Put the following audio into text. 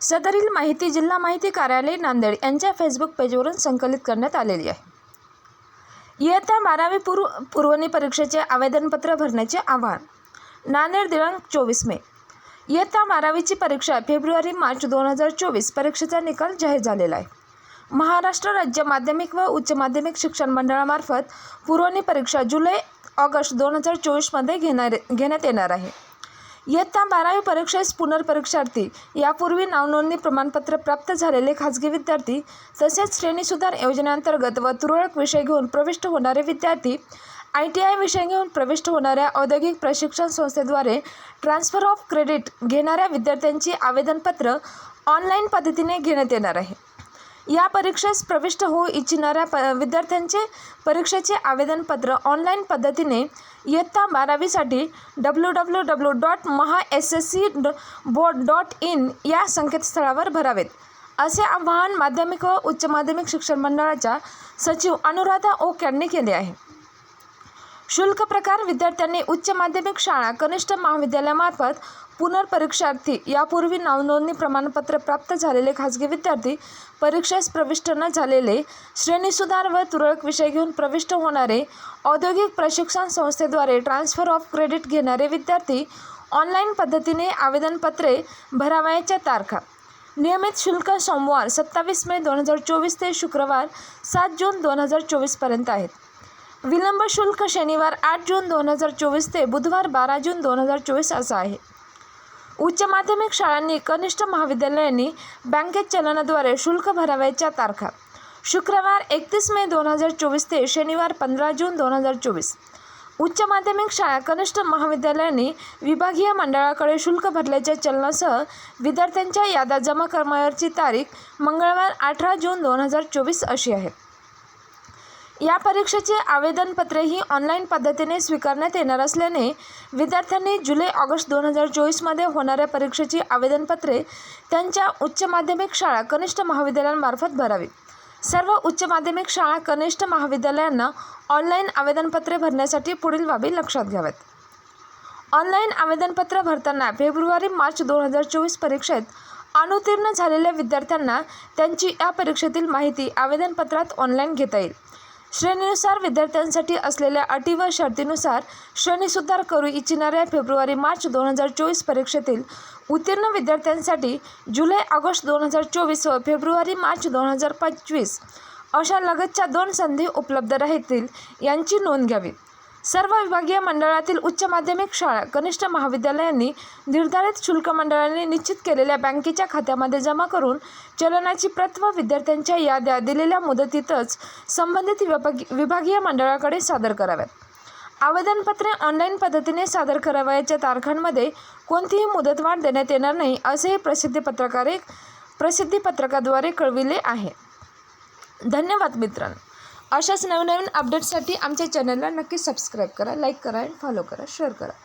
सदरील माहिती जिल्हा माहिती कार्यालय नांदेड यांच्या फेसबुक पेजवरून संकलित करण्यात आलेली आहे. इयत्ता बारावी पूर्व पूर्वणी परीक्षेचे आवेदनपत्र भरण्याचे आवाहन. नांदेड दिनांक चोवीस मे. इयत्ता बारावीची परीक्षा फेब्रुवारी मार्च दोन हजार चोवीस परीक्षेचा निकाल जाहीर झालेला आहे. महाराष्ट्र राज्य माध्यमिक व उच्च माध्यमिक शिक्षण मंडळामार्फत पुरवणी परीक्षा जुलै ऑगस्ट दोन हजार चोवीसमध्ये घेणार घेण्यात येणार आहे. इयत्ता बारावी परीक्षेस पुनर्परीक्षार्थी. यापूर्वी नावनोंदणी प्रमाणपत्र प्राप्त झालेले खाजगी विद्यार्थी तसेच श्रेणी सुधार योजनेअंतर्गत व तुरळक विषय घेऊन प्रविष्ट होणारे विद्यार्थी आय टी आय विषय घेऊन प्रविष्ट होणाऱ्या औद्योगिक प्रशिक्षण संस्थेद्वारे ट्रान्सफर ऑफ क्रेडिट घेणाऱ्या विद्यार्थ्यांची आवेदनपत्र ऑनलाईन पद्धतीने घेण्यात येणार आहे. या परीक्षेस प्रविष्ट होऊ इच्छिणाऱ्या प विद्यार्थ्यांचे परीक्षेचे आवेदनपत्र ऑनलाईन पद्धतीने इयत्ता बारावीसाठी W W W dot Maha S S C ड बोर्ड डॉट इन या संकेतस्थळावर भरावेत. असे आवाहन माध्यमिक व उच्च माध्यमिक शिक्षण मंडळाच्या सचिव अनुराधा ओक यांनी केले आहे. शुल्क प्रकार विद्यार्थ्यांनी उच्च माध्यमिक शाळा कनिष्ठ महाविद्यालयामार्फत पुनर्परीक्षार्थी यापूर्वी नावनोंदणी प्रमाणपत्र प्राप्त झालेले खाजगी विद्यार्थी परीक्षेस प्रविष्ट न झालेले श्रेणी सुधार व तुरळक विषय घेऊन प्रविष्ट होणारे औद्योगिक प्रशिक्षण संस्थेद्वारे ट्रान्सफर ऑफ क्रेडिट घेणारे विद्यार्थी ऑनलाईन पद्धतीने आवेदनपत्रे भरावयाच्या तारखा. नियमित शुल्क सोमवार सत्तावीस मे दोन हजार चोवीस ते शुक्रवार सात जून दोन हजार चोवीसपर्यंत आहेत. विलंब शुल्क शनिवार आठ जून दोन हजार चोवीस ते बुधवार बारा जून दोन हजार चोवीस असा आहे. उच्च माध्यमिक शाळांनी कनिष्ठ महाविद्यालयांनी बँकेत चलनाद्वारे शुल्क भरावयाच्या तारखा. शुक्रवार एकतीस मे दोन हजार चोवीस ते शनिवार पंधरा जून दोन हजार चोवीस. उच्च माध्यमिक शाळा कनिष्ठ महाविद्यालयांनी विभागीय मंडळाकडे शुल्क भरल्याच्या चलनासह विद्यार्थ्यांच्या याद्या जमा करण्याची तारीख मंगळवार अठरा जून दोन हजार चोवीस अशी आहे. या परीक्षेचे आवेदनपत्रेही ऑनलाईन पद्धतीने स्वीकारण्यात येणार असल्याने विद्यार्थ्यांनी जुलै ऑगस्ट दोन हजार चोवीसमध्ये होणाऱ्या परीक्षेची आवेदनपत्रे त्यांच्या उच्च माध्यमिक शाळा कनिष्ठ महाविद्यालयांमार्फत भरावी. सर्व उच्च माध्यमिक शाळा कनिष्ठ महाविद्यालयांना ऑनलाईन आवेदनपत्रे भरण्यासाठी पुढील बाबी लक्षात घ्याव्यात. ऑनलाईन आवेदनपत्र भरताना फेब्रुवारी मार्च दोन हजार चोवीस परीक्षेत अनुत्तीर्ण झालेल्या विद्यार्थ्यांना त्यांची या परीक्षेतील माहिती आवेदनपत्रात ऑनलाईन घेता येईल. श्रेणीनुसार विद्यार्थ्यांसाठी असलेल्या अटी व शर्तीनुसार श्रेणी सुधार करू इच्छिणाऱ्या फेब्रुवारी मार्च दोन हजार चोवीस परीक्षेतील उत्तीर्ण विद्यार्थ्यांसाठी जुलै ऑगस्ट दोन हजार चोवीस व फेब्रुवारी मार्च दोन हजार पंचवीस अशा लगतच्या दोन संधी उपलब्ध राहतील यांची नोंद घ्यावी. सर्व विभागीय मंडळातील उच्च माध्यमिक शाळा कनिष्ठ महाविद्यालयांनी निर्धारित शुल्क मंडळाने निश्चित केलेल्या बँकेच्या खात्यामध्ये जमा करून चलनाची प्रत व विद्यार्थ्यांच्या याद्या दिलेल्या मुदतीतच संबंधित विभागी विभागीय मंडळाकडे सादर कराव्यात. आवेदनपत्रे ऑनलाईन पद्धतीने सादर करावयाच्या तारखांमध्ये कोणतीही मुदतवाढ देण्यात येणार नाही असेही प्रसिद्धी पत्रकारे प्रसिद्धी पत्रकाद्वारे कळविले आहे. धन्यवाद मित्रांनो. अशाच नवनवीन अपडेट्ससाठी आमच्या चॅनलला नक्की सबस्क्राईब करा लाईक करा अँड फॉलो करा शेअर करा.